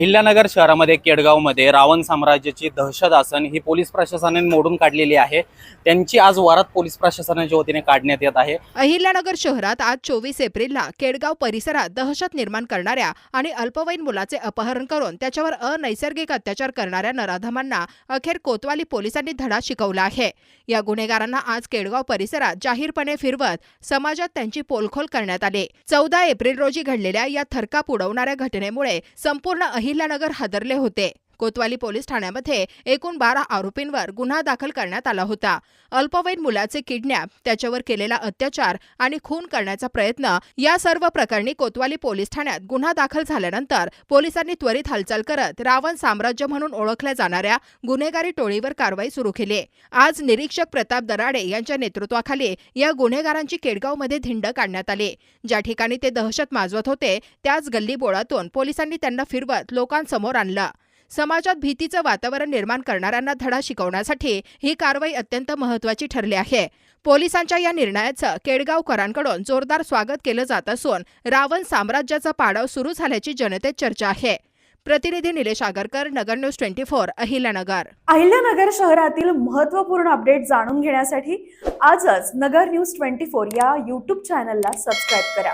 हिल्यानगर शहरामध्ये केडगावमध्ये रावण साम्राज्याची दहशत आसन ही पोलीस प्रशासनाने मोडून काढलेली आहे. त्यांची आज वरात पोलीस प्रशासनाच्या वतीने काढण्यात येत आहे. अहिल्यानगर शहरात आज चोवीस एप्रिलला केडगाव परिसरात दहशत निर्माण करणाऱ्या आणि अल्पवयीन मुलाचे अपहरण करून त्याच्यावर अनैसर्गिक अत्याचार करणाऱ्या नराधमांना अखेर कोतवाली पोलिसांनी धडा शिकवला आहे. या गुन्हेगारांना आज केडगाव परिसरात जाहीरपणे फिरवत समाजात त्यांची पोलखोल करण्यात आली. चौदा एप्रिल रोजी घडलेल्या या थरकाप उडवणाऱ्या घटनेमुळे संपूर्ण अहिल्यानगर हादरले होते. कोतवाली पोलीस ठाण्यामध्ये एकूण बारा आरोपींवर गुन्हा दाखल करण्यात आला होता. अल्पवयीन मुलाचे किडनॅप त्याच्यावर केलेला अत्याचार आणि खून करण्याचा प्रयत्न या सर्व प्रकरणी कोतवाली पोलीस ठाण्यात गुन्हा दाखल झाल्यानंतर पोलिसांनी त्वरित हालचाल करत रावण साम्राज्य म्हणून ओळखल्या जाणाऱ्या गुन्हेगारी टोळीवर कारवाई सुरू केली. आज निरीक्षक प्रताप दराडे यांच्या नेतृत्वाखाली या गुन्हेगारांची केडगावमध्ये धिंड काढण्यात आली. ज्या ठिकाणी ते दहशत माजवत होते त्याच गल्ली बोळातून पोलिसांनी त्यांना फिरवत लोकांसमोर आणलं. समाजात भीतीचं वातावरण निर्माण करणाऱ्यांना धडा शिकवण्यासाठी ही कारवाई अत्यंत महत्वाची ठरली आहे. पोलिसांच्या या निर्णयाचं केडगावकरांकडून जोरदार स्वागत केलं जात असून रावण साम्राज्याचा पाडाव सुरू झाल्याची जनतेत चर्चा आहे. प्रतिनिधी Nilesh Agarkar Nagar news twenty four Ahilyanagar. Ahilyanagar शहरातील महत्त्वपूर्ण अपडेट जाणून घेण्यासाठी आजच नगर न्यूज ट्वेंटी फोर या यूट्यूब चॅनलला सबस्क्राईब करा.